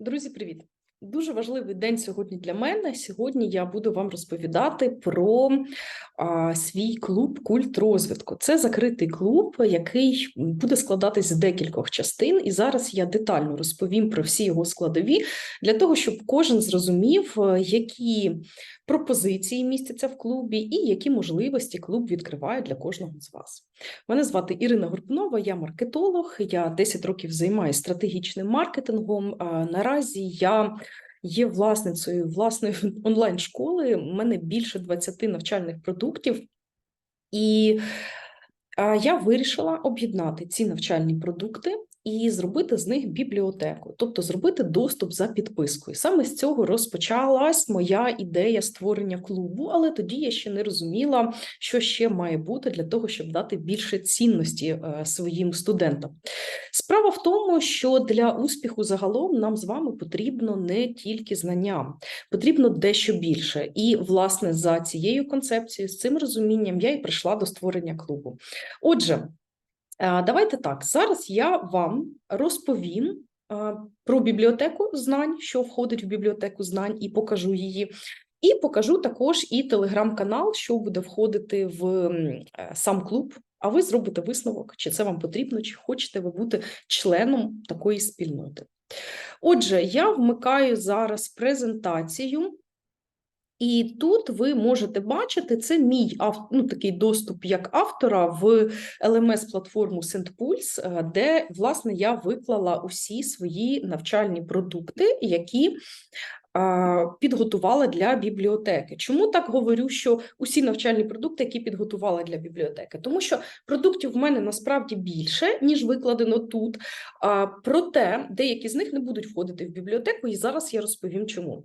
Друзі, привіт! Дуже важливий день сьогодні для мене. Сьогодні я буду вам розповідати про а, свій клуб культ розвитку. Це закритий клуб, який буде складатись з декількох частин, і зараз я детально розповім про всі його складові для того, щоб кожен зрозумів, е, які пропозиції містяться в клубі і які можливості клуб відкриває для кожного з вас. Мене звати Ірина Горбунова, я маркетолог. Я 10 років займаюся стратегічним маркетингом. А Наразі я є власницею власної онлайн-школи. У мене більше 20 навчальних продуктів, і я вирішила об'єднати ці навчальні продукти. І зробити з них бібліотеку, тобто зробити доступ за підпискою. Саме з цього розпочалась моя ідея створення клубу, але тоді я ще не розуміла, що ще має бути для того, щоб дати більше цінності е, своїм студентам. Справа в тому, що для успіху загалом нам з вами потрібно не тільки знання, потрібно дещо більше. І, власне, за цією концепцією, з цим розумінням, я і прийшла до створення клубу. Отже. Е, давайте так. Зараз я вам розповім е, про бібліотеку знань, що входить в бібліотеку знань, і покажу її. І покажу також і телеграм-канал, що буде входити в е, сам клуб. А ви зробите висновок, чи це вам потрібно, чи хочете ви бути членом такої спільноти. Отже, я вмикаю зараз презентацію. І тут ви можете бачити, це мій ну, такий доступ як автора в lms платформу SendPulse, де власне я виклала усі свої навчальні продукти, які підготувала для бібліотеки. Чому так говорю, що усі навчальні продукти, які підготувала для бібліотеки? Тому що продуктів в мене насправді більше, ніж викладено тут. Проте деякі з них не будуть входити в бібліотеку, і зараз я розповім, чому.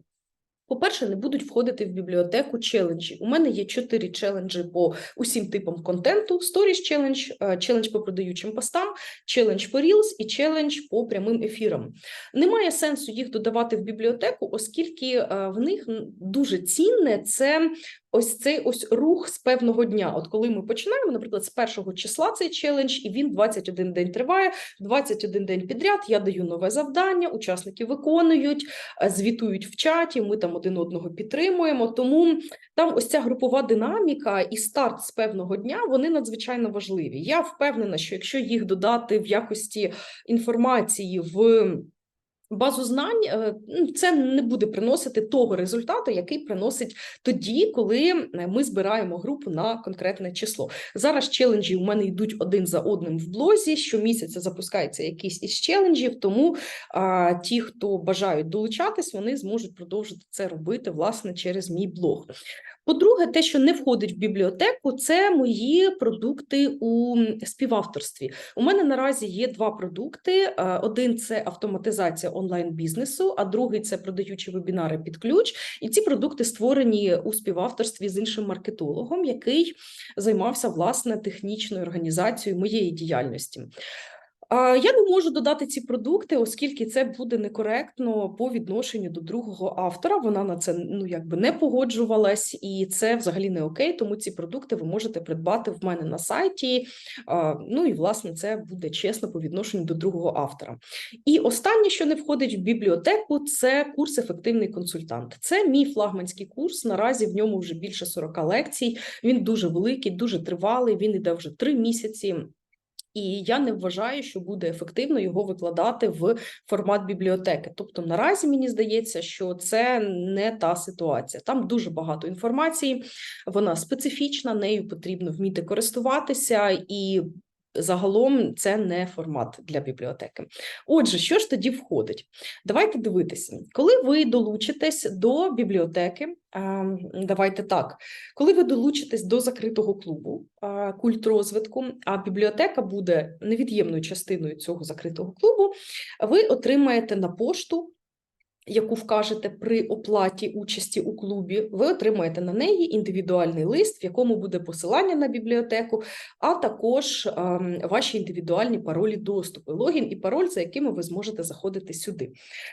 По-перше, не будуть входити в бібліотеку челенджі. У мене є чотири челенджі по усім типам контенту: сторіс челендж, челендж по продаючим постам, челендж по Reels і челендж по прямим ефірам. Немає сенсу їх додавати в бібліотеку, оскільки е, в них дуже цінне це ось цей ось рух з певного дня. От коли ми починаємо, наприклад, з першого числа цей челендж, і він 21 день триває, 21 день підряд. Я даю нове завдання, учасники виконують, е, звітують в чаті. Ми там один одного підтримуємо. Тому там ось ця групова динаміка і старт з певного дня вони надзвичайно важливі. Я впевнена, що якщо їх додати в якості інформації в Базу знань е, ну, це не буде приносити того результату, який приносить тоді, коли е, ми збираємо групу на конкретне число. Зараз челенджі у мене йдуть один за одним в блозі. Щомісяця запускається якийсь із челенджів, тому а, ті, хто бажають долучатись, вони зможуть продовжити це робити власне через мій блог. По-друге, те, що не входить в бібліотеку, це мої продукти у співавторстві. У мене наразі є два продукти: е, один це автоматизація онлайн-бізнесу, а другий це продаючі вебінари під ключ. І ці продукти створені у співавторстві з іншим маркетологом, який займався власне технічною організацією моєї діяльності. Я не можу додати ці продукти, оскільки це буде некоректно по відношенню до другого автора. Вона на це ну якби не погоджувалась, і це взагалі не окей. Тому ці продукти ви можете придбати в мене на сайті. Ну і власне це буде чесно по відношенню до другого автора. І останнє, що не входить в бібліотеку, це курс ефективний консультант. Це мій флагманський курс. Наразі в ньому вже більше 40 лекцій. Він дуже великий, дуже тривалий. Він іде вже три місяці. І я не вважаю, що буде ефективно його викладати в формат бібліотеки. Тобто, наразі мені здається, що це не та ситуація. Там дуже багато інформації, вона специфічна, нею потрібно вміти користуватися і Загалом це не формат для бібліотеки. Отже, що ж тоді входить? Давайте дивитися, коли ви долучитесь до бібліотеки, давайте так, коли ви долучитесь до закритого клубу культ розвитку, а бібліотека буде невід'ємною частиною цього закритого клубу, ви отримаєте на пошту яку вкажете при оплаті участі у клубі, ви отримаєте на неї індивідуальний лист, в якому буде посилання на бібліотеку, а також ем, ваші індивідуальні паролі доступу, логін і пароль, за якими ви зможете заходити сюди.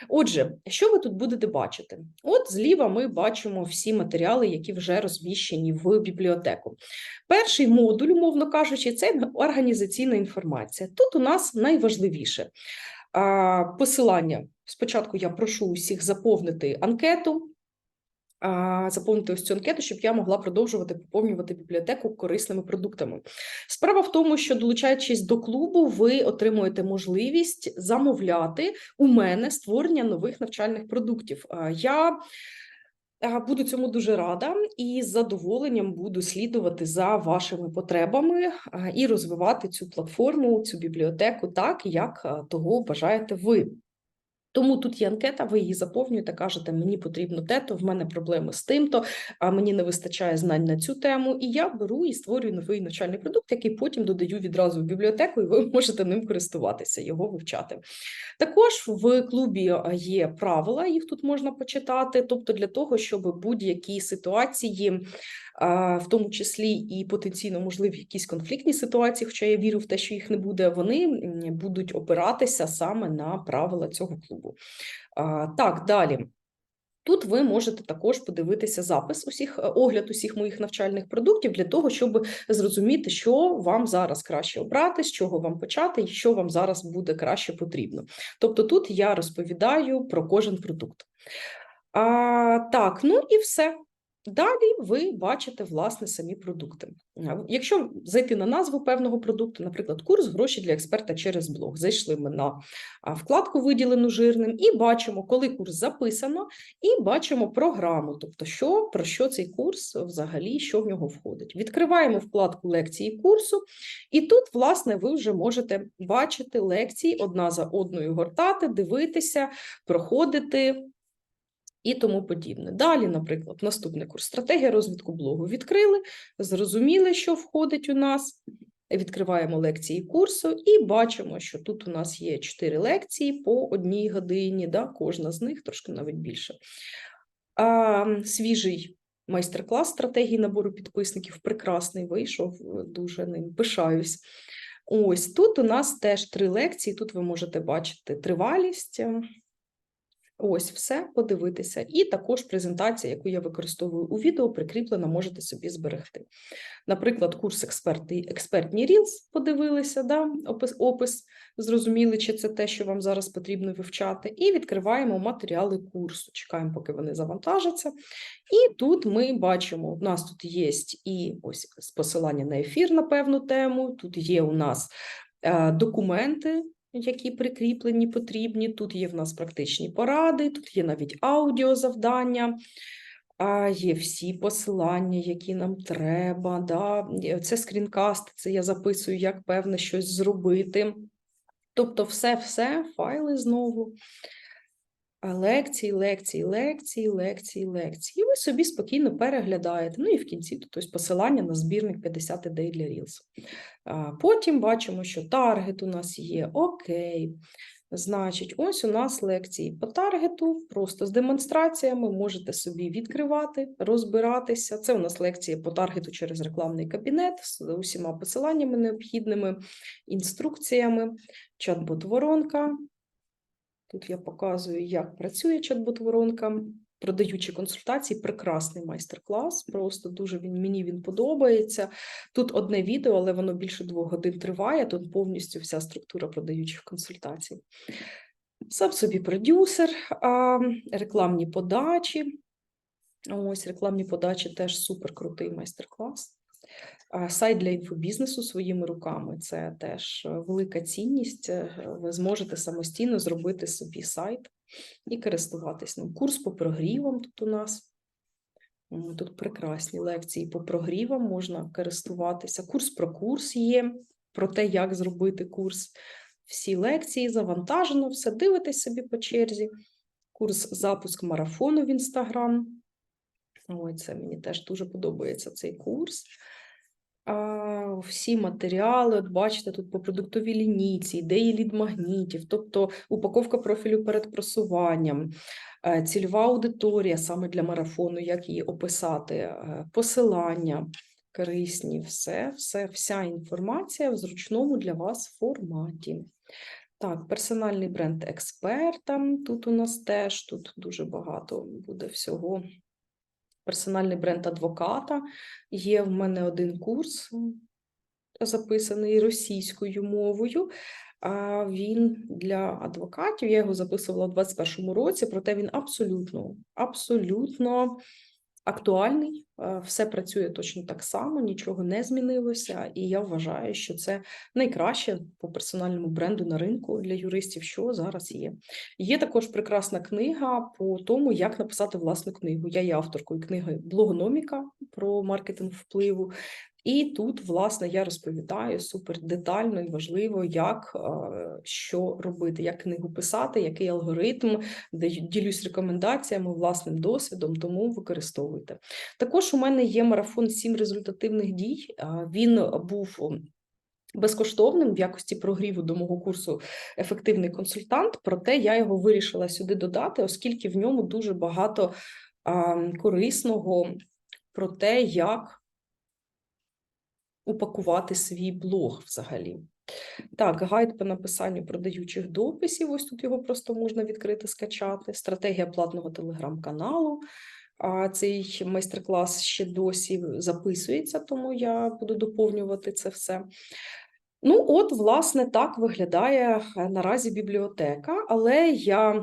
Отже, що ви тут будете бачити? От зліва ми бачимо всі матеріали, які вже розміщені в бібліотеку. Перший модуль, умовно кажучи, це організаційна інформація. Тут у нас найважливіше. Посилання. Спочатку я прошу усіх заповнити анкету, заповнити ось цю анкету, щоб я могла продовжувати поповнювати бібліотеку корисними продуктами. Справа в тому, що долучаючись до клубу, ви отримуєте можливість замовляти у мене створення нових навчальних продуктів. Я Буду цьому дуже рада і з задоволенням буду слідувати за вашими потребами і розвивати цю платформу, цю бібліотеку так, як того бажаєте ви. Тому тут є анкета, ви її заповнюєте, кажете, мені потрібно те, то в мене проблеми з тим-то, а мені не вистачає знань на цю тему. І я беру і створюю новий навчальний продукт, який потім додаю відразу в бібліотеку, і ви можете ним користуватися, його вивчати. Також в клубі є правила, їх тут можна почитати. Тобто, для того, щоб будь-які ситуації, в тому числі і потенційно можливі якісь конфліктні ситуації, хоча я вірю в те, що їх не буде, вони будуть опиратися саме на правила цього клубу. Так, далі. Тут ви можете також подивитися запис усіх е, огляд усіх моїх навчальних продуктів для того, щоб зрозуміти, що вам зараз краще обрати, з чого вам почати, і що вам зараз буде краще потрібно. Тобто, тут я розповідаю про кожен продукт. А, Так, ну і все. Далі ви бачите власне самі продукти. Якщо зайти на назву певного продукту, наприклад, курс гроші для експерта через блог, зайшли ми на вкладку, виділену жирним, і бачимо, коли курс записано, і бачимо програму, тобто, що про що цей курс взагалі, що в нього входить. Відкриваємо вкладку лекції курсу, і тут, власне, ви вже можете бачити лекції одна за одною гортати, дивитися, проходити і тому подібне. Далі, наприклад, наступний курс стратегія розвитку блогу відкрили, зрозуміли, що входить у нас. Відкриваємо лекції курсу і бачимо, що тут у нас є 4 лекції по одній годині, да, кожна з них трошки навіть більше. А, Свіжий майстер-клас стратегії набору підписників прекрасний вийшов, дуже ним пишаюсь. Ось тут у нас теж три лекції. Тут ви можете бачити тривалість, Ось все подивитися. І також презентація, яку я використовую у відео, прикріплена, можете собі зберегти. Наприклад, курс експертний, експертні Reels подивилися, да, опис, опис, зрозуміли, чи це те, що вам зараз потрібно вивчати. І відкриваємо матеріали курсу. Чекаємо, поки вони завантажаться. І тут ми бачимо, у нас тут є і ось посилання на ефір на певну тему, тут є у нас е, документи які прикріплені, потрібні. Тут є в нас практичні поради, тут є навіть аудіозавдання, а є всі посилання, які нам треба. Да? Це скрінкаст, це я записую, як певне щось зробити. Тобто, все-все, файли знову. Лекції, лекції, лекції, лекції, лекції. І ви собі спокійно переглядаєте. Ну і в кінці тут ось посилання на збірник 50 ідей для Reels. Потім бачимо, що таргет у нас є. Окей. Значить, ось у нас лекції по таргету, просто з демонстраціями можете собі відкривати, розбиратися. Це у нас лекція по таргету через рекламний кабінет з усіма посиланнями необхідними, інструкціями, чат-бот-воронка. Тут я показую, як працює чат-бот-воронка. Продаючи консультації, прекрасний майстер-клас. Просто дуже він мені він подобається. Тут одне відео, але воно більше двох годин триває. Тут повністю вся структура продаючих консультацій. Сам собі продюсер, рекламні подачі. Ось рекламні подачі теж супер крутий майстер-клас. Сайт для інфобізнесу своїми руками це теж велика цінність. Е, ви зможете самостійно зробити собі сайт і користуватись ним. Курс по прогрівам тут у нас. Тут прекрасні лекції по прогрівам можна користуватися. Курс про курс є, про те, як зробити курс. Всі лекції завантажено, все дивитесь собі по черзі. Курс запуск марафону в Інстаграм. Ой, це мені теж дуже подобається цей курс. Всі матеріали, от бачите, тут по продуктовій лінійці, ідеї лід-магнітів, тобто упаковка профілю перед просуванням, е, цільова аудиторія саме для марафону, як її описати, е, посилання корисні, все, все, вся інформація в зручному для вас форматі. Так, персональний бренд експерта. Тут у нас теж тут дуже багато буде всього персональний бренд адвоката. Є в мене один курс записаний російською мовою. Він для адвокатів. Я його записувала у 21-му році, проте він абсолютно, абсолютно актуальний. Е, Все працює точно так само, нічого не змінилося, і я вважаю, що це найкраще по персональному бренду на ринку для юристів, що зараз є. Є також прекрасна книга по тому, як написати власну книгу. Я є авторкою книги Блогономіка про маркетинг впливу. І тут, власне, я розповідаю супер детально і важливо, як е, що робити, як книгу писати, який алгоритм, де ділюсь рекомендаціями, власним досвідом, тому використовуйте. Також у мене є марафон сім результативних дій. Він був безкоштовним в якості прогріву до мого курсу ефективний консультант. Проте я його вирішила сюди додати, оскільки в ньому дуже багато а, корисного про те, як упакувати свій блог взагалі. Так, гайд по написанню продаючих дописів. Ось тут його просто можна відкрити, скачати. Стратегія платного телеграм-каналу. А цей майстер-клас ще досі записується, тому я буду доповнювати це все. Ну, от, власне, так виглядає е, наразі бібліотека, але я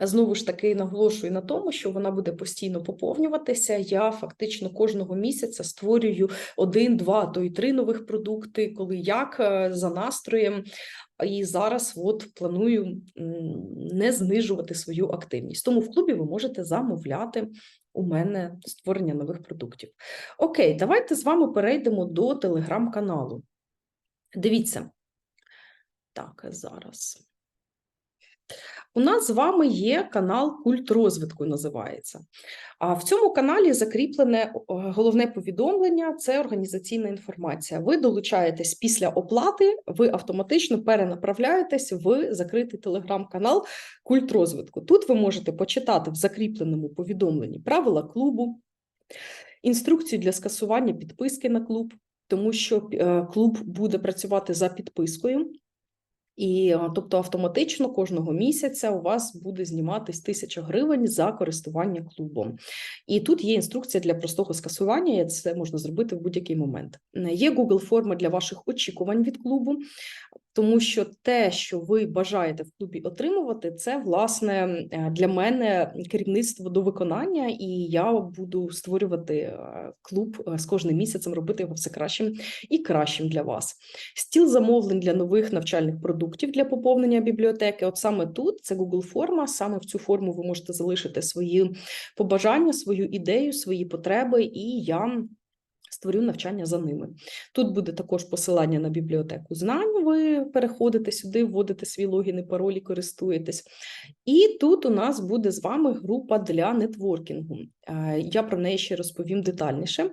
Знову ж таки наголошую на тому, що вона буде постійно поповнюватися. Я фактично кожного місяця створюю один, два, то й три нових продукти, коли як е, за настроєм. І зараз от планую не знижувати свою активність. Тому в клубі ви можете замовляти у мене створення нових продуктів. Окей, давайте з вами перейдемо до телеграм-каналу. Дивіться. Так, зараз. У нас з вами є канал Культ розвитку, називається. А в цьому каналі закріплене головне повідомлення це організаційна інформація. Ви долучаєтесь після оплати, ви автоматично перенаправляєтесь в закритий телеграм-канал Культ розвитку. Тут ви можете почитати в закріпленому повідомленні правила клубу, інструкцію для скасування підписки на клуб, тому що е, клуб буде працювати за підпискою. І тобто автоматично кожного місяця у вас буде зніматись тисяча гривень за користування клубом. І тут є інструкція для простого скасування, і це можна зробити в будь-який момент. Є Google форма для ваших очікувань від клубу, тому що те, що ви бажаєте в клубі отримувати, це власне е, для мене керівництво до виконання, і я буду створювати е, клуб е, з кожним місяцем, робити його все кращим і кращим для вас. Стіл замовлень для нових навчальних продуктів для поповнення бібліотеки. От саме тут це Google форма. Саме в цю форму ви можете залишити свої побажання, свою ідею, свої потреби, і я. Створю навчання за ними. Тут буде також посилання на бібліотеку знань. Ви переходите сюди, вводите свій логін і паролі, користуєтесь. І тут у нас буде з вами група для нетворкінгу. Е, Я про неї ще розповім детальніше.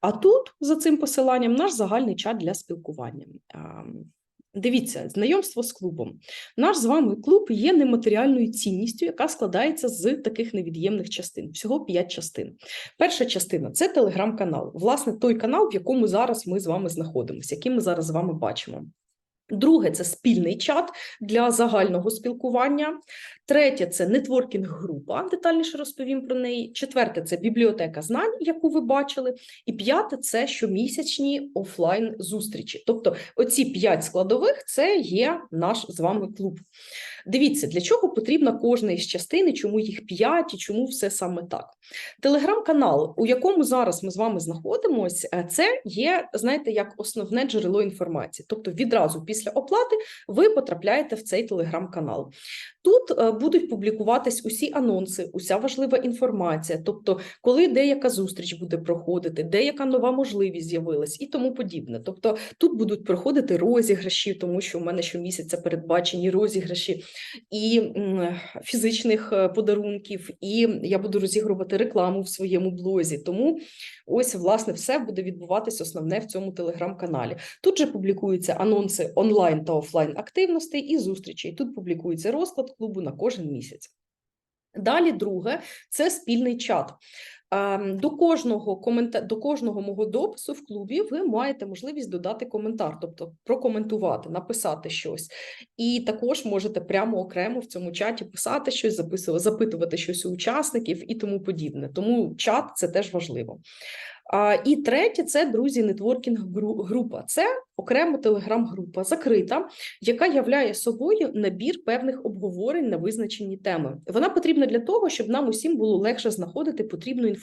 А тут, за цим посиланням, наш загальний чат для спілкування. Дивіться, знайомство з клубом. Наш з вами клуб є нематеріальною цінністю, яка складається з таких невід'ємних частин. Всього п'ять частин. Перша частина це телеграм-канал. Власне, той канал, в якому зараз ми з вами знаходимося, який ми зараз з вами бачимо. Друге це спільний чат для загального спілкування. Третє це нетворкінг-група, детальніше розповім про неї. Четверте це бібліотека знань, яку ви бачили. І п'яте це щомісячні офлайн зустрічі. Тобто, оці п'ять складових це є наш з вами клуб. Дивіться, для чого потрібна кожна із частин, чому їх п'ять, і чому все саме так. Телеграм-канал, у якому зараз ми з вами знаходимося, е, це є, знаєте, як основне джерело інформації. Тобто, відразу після оплати ви потрапляєте в цей телеграм-канал. Тут е, будуть публікуватись усі анонси, уся важлива інформація, тобто, коли деяка зустріч буде проходити, деяка нова можливість з'явилась і тому подібне. Тобто, тут будуть проходити розіграші, тому що у мене щомісяця передбачені розіграші і фізичних е, подарунків, і я буду розігрувати рекламу в своєму блозі. Тому ось власне все буде відбуватись основне в цьому телеграм-каналі. Тут же публікуються анонси та офлайн активностей і зустрічей. Тут публікується розклад клубу на кожен місяць. Далі, друге, це спільний чат. Ем, До кожного комента... до кожного мого допису в клубі ви маєте можливість додати коментар, тобто прокоментувати, написати щось. І також можете прямо окремо в цьому чаті писати щось, записувати, запитувати щось у учасників і тому подібне. Тому чат це теж важливо. І третє це друзі, нетворкінг група. Це окрема телеграм-група, закрита, яка являє собою набір певних обговорень на визначені теми. Вона потрібна для того, щоб нам усім було легше знаходити потрібну інформацію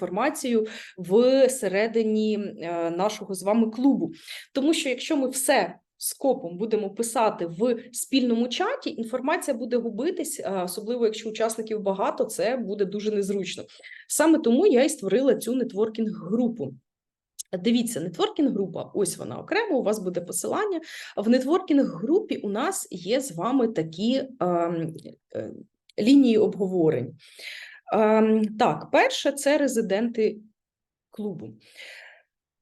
в середині е, нашого з вами клубу. Тому що якщо ми все скопом будемо писати в спільному чаті, інформація буде губитись, особливо якщо учасників багато, це буде дуже незручно. Саме тому я і створила цю нетворкінг-групу. Дивіться, нетворкінг-група, ось вона окремо. У вас буде посилання. В нетворкінг-групі у нас є з вами такі е, е, лінії обговорень. Е, так, перше це резиденти клубу.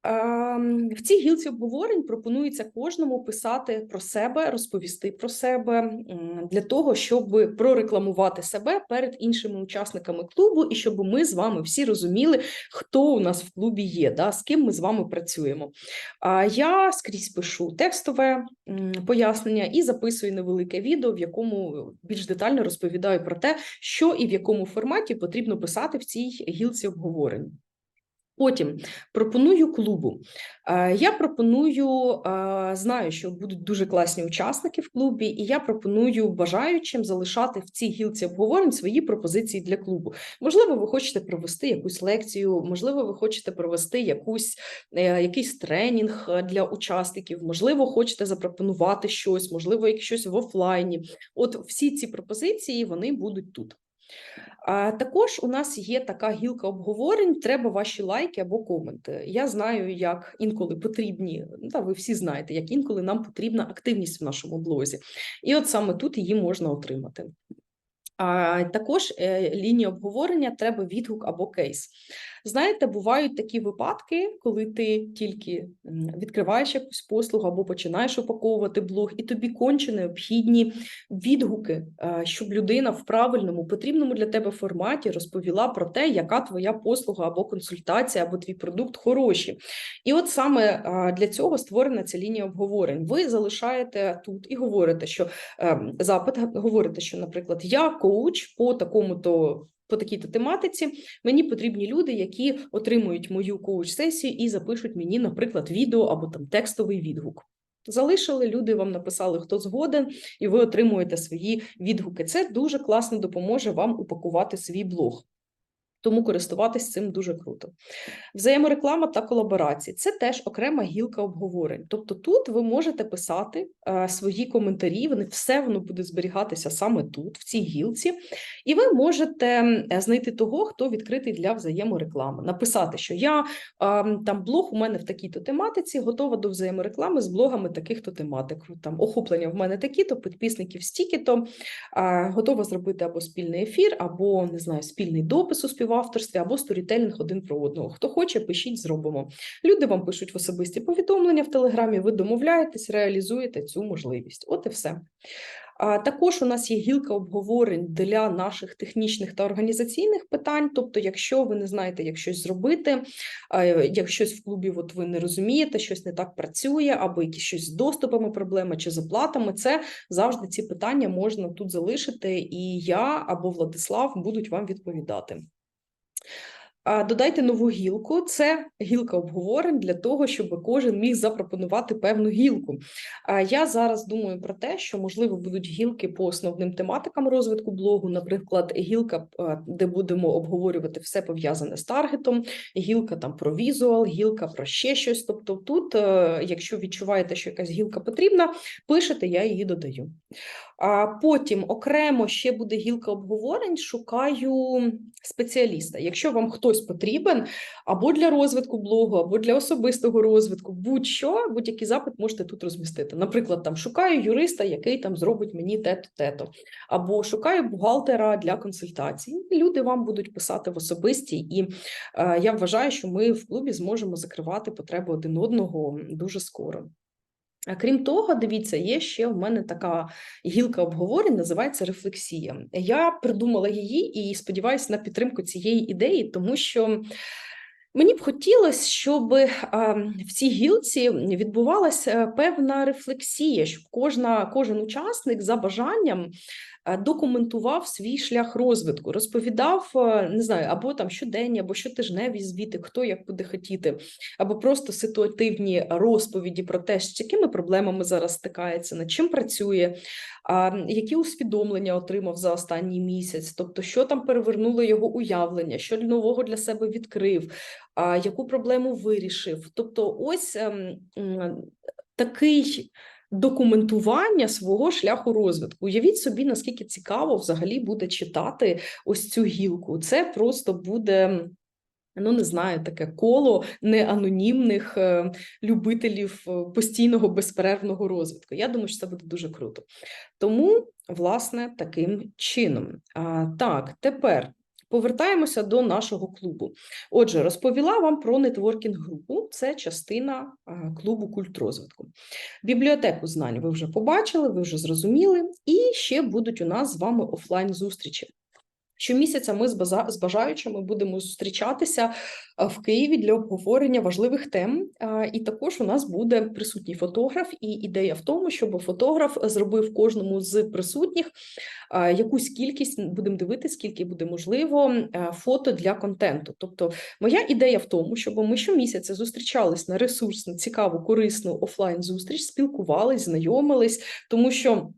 Ем, в цій гілці обговорень пропонується кожному писати про себе, розповісти про себе для того, щоб прорекламувати себе перед іншими учасниками клубу, і щоб ми з вами всі розуміли, хто у нас в клубі є, да, з ким ми з вами працюємо. А я скрізь пишу текстове пояснення і записую невелике відео, в якому більш детально розповідаю про те, що і в якому форматі потрібно писати в цій гілці обговорень. Потім пропоную клубу. Е, я пропоную, е, знаю, що будуть дуже класні учасники в клубі, і я пропоную бажаючим залишати в цій гілці обговорень свої пропозиції для клубу. Можливо, ви хочете провести якусь лекцію, можливо, ви хочете провести якусь, е, якийсь тренінг для учасників, можливо, хочете запропонувати щось, можливо, щось в офлайні. От всі ці пропозиції вони будуть тут. Також у нас є така гілка обговорень. Треба ваші лайки або коменти. Я знаю, як інколи потрібні, ну, та ви всі знаєте, як інколи нам потрібна активність в нашому блозі, і от саме тут її можна отримати. А також е, лінія обговорення треба відгук або кейс. Знаєте, бувають такі випадки, коли ти тільки відкриваєш якусь послугу або починаєш упаковувати блог, і тобі конче необхідні відгуки, е, щоб людина в правильному потрібному для тебе форматі розповіла про те, яка твоя послуга або консультація, або твій продукт хороші. І от саме для цього створена ця лінія обговорень. Ви залишаєте тут і говорите, що ем, запит говорите, що, наприклад, я коуч по такому то по такій-то тематиці. Мені потрібні люди, які отримують мою коуч-сесію і запишуть мені, наприклад, відео або там текстовий відгук. Залишили люди, вам написали, хто згоден, і ви отримуєте свої відгуки. Це дуже класно допоможе вам упакувати свій блог. Тому користуватись цим дуже круто. Взаємореклама та колаборації це теж окрема гілка обговорень. Тобто тут ви можете писати е, свої коментарі, вони все воно буде зберігатися саме тут, в цій гілці, і ви можете знайти того, хто відкритий для взаємореклами. Написати, що я е, там блог у мене в такій-то тематиці, готова до взаємореклами з блогами таких-то тематик. Там охоплення в мене такі-то, підписників стільки-то, е, готова зробити або спільний ефір, або не знаю, спільний допис у співавторстві, авторстві або сторітелінг один про одного. Хто хоче, пишіть, зробимо. Люди вам пишуть в особисті повідомлення в Телеграмі, ви домовляєтесь, реалізуєте цю можливість. От і все. А також у нас є гілка обговорень для наших технічних та організаційних питань. Тобто, якщо ви не знаєте, як щось зробити, як щось в клубі от ви не розумієте, щось не так працює, або якісь щось з доступами, проблеми чи з оплатами, це завжди ці питання можна тут залишити, і я або Владислав будуть вам відповідати. Додайте нову гілку, це гілка обговорень для того, щоб кожен міг запропонувати певну гілку. Я зараз думаю про те, що можливо будуть гілки по основним тематикам розвитку блогу, наприклад, гілка, де будемо обговорювати все пов'язане з таргетом, гілка там про візуал, гілка про ще щось. Тобто, тут, е, якщо відчуваєте, що якась гілка потрібна, пишете, я її додаю. А потім окремо ще буде гілка обговорень. Шукаю спеціаліста. Якщо вам хтось потрібен або для розвитку блогу, або для особистого розвитку, будь-що, будь-який запит можете тут розмістити. Наприклад, там шукаю юриста, який там зробить мені те-то, те-то, або шукаю бухгалтера для консультацій. Люди вам будуть писати в особисті, і е, я вважаю, що ми в клубі зможемо закривати потреби один одного дуже скоро. А Крім того, дивіться, є ще в мене така гілка обговорень, називається рефлексія. Я придумала її і сподіваюся на підтримку цієї ідеї, тому що мені б хотілося, щоб в цій гілці відбувалася певна рефлексія, щоб кожна, кожен учасник за бажанням Е, документував свій шлях розвитку, розповідав, е, не знаю, або там щоденні, або щотижневі звіти, хто як буде хотіти, або просто ситуативні розповіді про те, з якими проблемами зараз стикається, над чим працює, які усвідомлення отримав за останній місяць, тобто, що там перевернуло його уявлення, що нового для себе відкрив, яку проблему вирішив. Тобто, ось ем, такий документування свого шляху розвитку. Уявіть собі, наскільки цікаво взагалі буде читати ось цю гілку. Це просто буде. Ну, не знаю, таке коло неанонімних е, любителів е, постійного безперервного розвитку. Я думаю, що це буде дуже круто. Тому, власне, таким чином. А, Так, тепер Повертаємося до нашого клубу. Отже, розповіла вам про нетворкінг групу, це частина клубу культ розвитку. Бібліотеку знань ви вже побачили, ви вже зрозуміли, і ще будуть у нас з вами офлайн зустрічі. Щомісяця ми з бажаючими будемо зустрічатися в Києві для обговорення важливих тем. І також у нас буде присутній фотограф, і ідея в тому, щоб фотограф зробив кожному з присутніх якусь кількість, будемо дивитися, скільки буде можливо фото для контенту. Тобто, моя ідея в тому, щоб ми щомісяця зустрічались на ресурсну, цікаву, корисну офлайн зустріч, спілкувались, знайомились, тому що.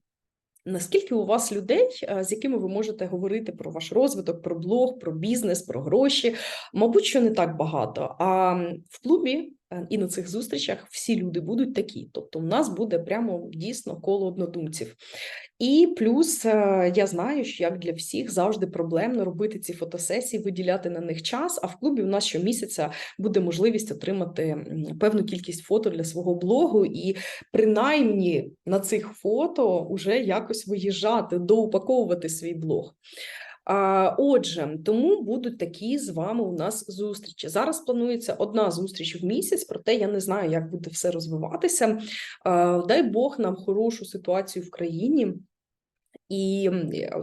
Наскільки у вас людей, з якими ви можете говорити про ваш розвиток, про блог, про бізнес, про гроші? Мабуть, що не так багато. А в клубі е, і на цих зустрічах всі люди будуть такі. Тобто, у нас буде прямо дійсно коло однодумців. І плюс е, я знаю, що як для всіх завжди проблемно робити ці фотосесії, виділяти на них час. А в клубі у нас щомісяця буде можливість отримати певну кількість фото для свого блогу, і принаймні на цих фото вже якось виїжджати, доупаковувати свій блог. Отже, тому будуть такі з вами у нас зустрічі. Зараз планується одна зустріч в місяць, проте я не знаю, як буде все розвиватися. Дай Бог нам хорошу ситуацію в країні і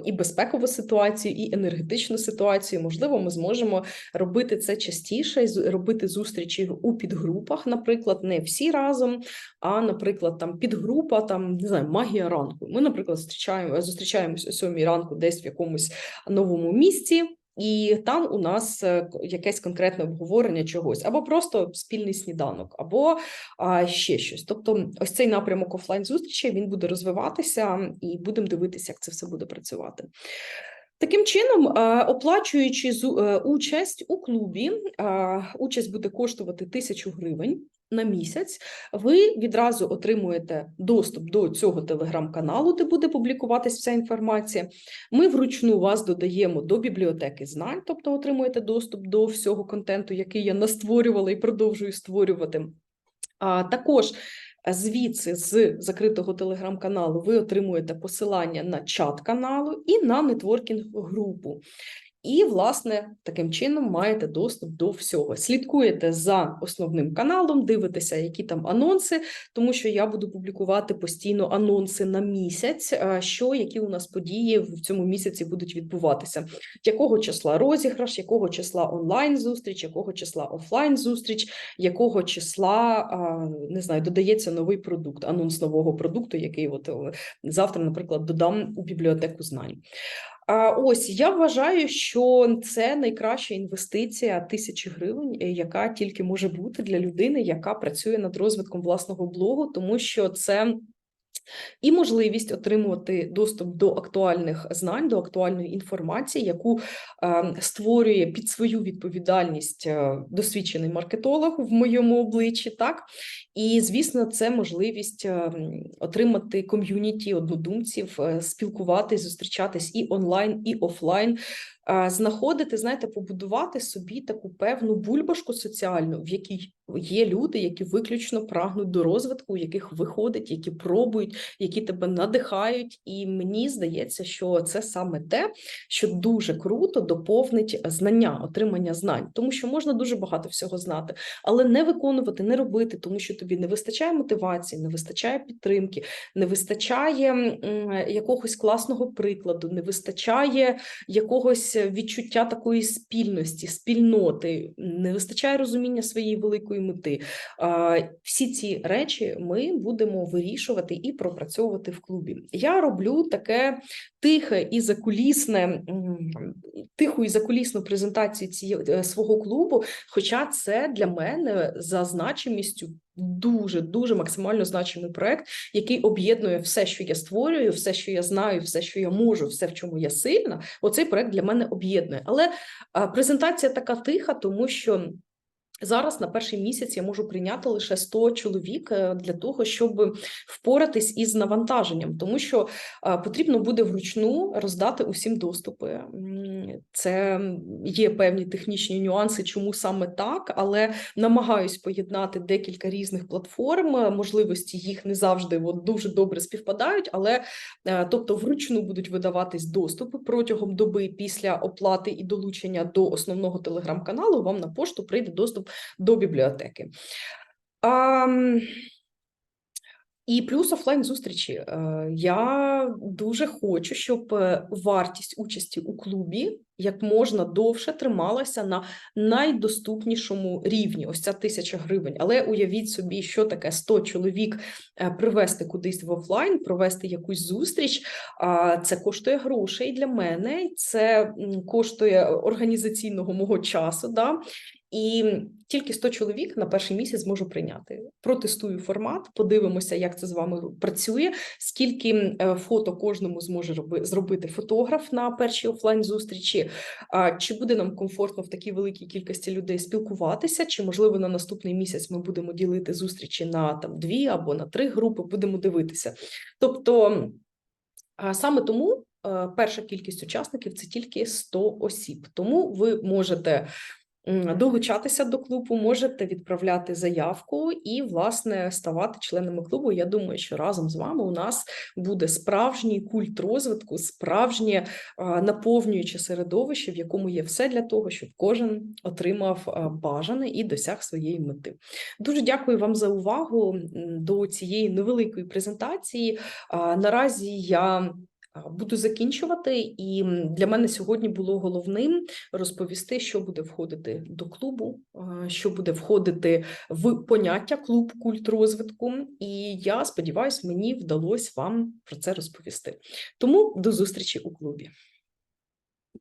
і безпекову ситуацію, і енергетичну ситуацію. Можливо, ми зможемо робити це частіше, робити зустрічі у підгрупах, наприклад, не всі разом, а, наприклад, там підгрупа, там не знаю, магія ранку. Ми, наприклад, зустрічаємо зустрічаємось о сьомій ранку, десь в якомусь новому місці. І там у нас е, якесь конкретне обговорення чогось, або просто спільний сніданок, або а, ще щось. Тобто, ось цей напрямок офлайн зустрічі він буде розвиватися, і будемо дивитися, як це все буде працювати. Таким чином, оплачуючи е, участь у клубі, участь буде коштувати тисячу гривень на місяць, ви відразу отримуєте доступ до цього телеграм-каналу, де буде публікуватись вся інформація. Ми вручну вас додаємо до бібліотеки знань, тобто отримуєте доступ до всього контенту, який я настворювала і продовжую створювати. А також Звідси з закритого телеграм-каналу ви отримуєте посилання на чат каналу і на нетворкінг групу. І, власне, таким чином маєте доступ до всього. Слідкуєте за основним каналом, дивитеся, які там анонси, тому що я буду публікувати постійно анонси на місяць, що які у нас події в цьому місяці будуть відбуватися, якого числа розіграш, якого числа онлайн-зустріч, якого числа офлайн-зустріч, якого числа не знаю, додається новий продукт, анонс нового продукту, який от завтра, наприклад, додам у бібліотеку знань. Ось я вважаю, що це найкраща інвестиція тисячі гривень, е, яка тільки може бути для людини, яка працює над розвитком власного блогу, тому що це і можливість отримувати доступ до актуальних знань, до актуальної інформації, яку е, створює під свою відповідальність е, досвідчений маркетолог в моєму обличчі, так і звісно, це можливість е, отримати ком'юніті однодумців, спілкуватись, зустрічатись і онлайн, і офлайн. А, знаходити, знаєте, побудувати собі таку певну бульбашку соціальну, в якій є люди, які виключно прагнуть до розвитку, у яких виходить, які пробують, які тебе надихають. І мені здається, що це саме те, що дуже круто доповнить знання, отримання знань, тому що можна дуже багато всього знати, але не виконувати, не робити, тому що тобі не вистачає мотивації, не вистачає підтримки, не вистачає якогось класного прикладу, не вистачає якогось відчуття такої спільності, спільноти, не вистачає розуміння своєї великої мети. Всі ці речі ми будемо вирішувати і пропрацьовувати в клубі. Я роблю таке тихе і закулісне, тиху і закулісну презентацію цієї е, свого клубу. Хоча це для мене за значимістю дуже дуже максимально значимий проект, який об'єднує все, що я створюю, все, що я знаю, все, що я можу, все, в чому я сильна. Оцей проект для мене об'єднує. Але презентація така тиха, тому що. Зараз на перший місяць я можу прийняти лише 100 чоловік е, для того, щоб впоратись із навантаженням, тому що е, потрібно буде вручну роздати усім доступи. Це є певні технічні нюанси, чому саме так, але намагаюсь поєднати декілька різних платформ. Можливості їх не завжди от, дуже добре співпадають, але е, тобто вручну будуть видаватись доступи протягом доби після оплати і долучення до основного телеграм-каналу. Вам на пошту прийде доступ до бібліотеки. А, і плюс офлайн зустрічі. Е, Я дуже хочу, щоб е, вартість участі у клубі як можна довше трималася на найдоступнішому рівні. Ось ця тисяча гривень. Але уявіть собі, що таке 100 чоловік е, привести кудись в офлайн, провести якусь зустріч. Це коштує грошей для мене, це коштує організаційного мого часу. Да? І тільки 100 чоловік на перший місяць зможу прийняти. Протестую формат, подивимося, як це з вами працює, скільки е, фото кожному зможе роби, зробити фотограф на першій офлайн зустрічі. Чи буде нам комфортно в такій великій кількості людей спілкуватися? Чи можливо на наступний місяць ми будемо ділити зустрічі на там дві або на три групи? Будемо дивитися. Тобто саме тому е, перша кількість учасників це тільки 100 осіб. Тому ви можете долучатися до клубу, можете відправляти заявку і, власне, ставати членами клубу. Я думаю, що разом з вами у нас буде справжній культ розвитку, справжнє наповнююче середовище, в якому є все для того, щоб кожен отримав бажане і досяг своєї мети. Дуже дякую вам за увагу до цієї невеликої презентації. Наразі я буду закінчувати, і для мене сьогодні було головним розповісти, що буде входити до клубу, що буде входити в поняття клуб культ розвитку. І я сподіваюся, мені вдалося вам про це розповісти. Тому до зустрічі у клубі.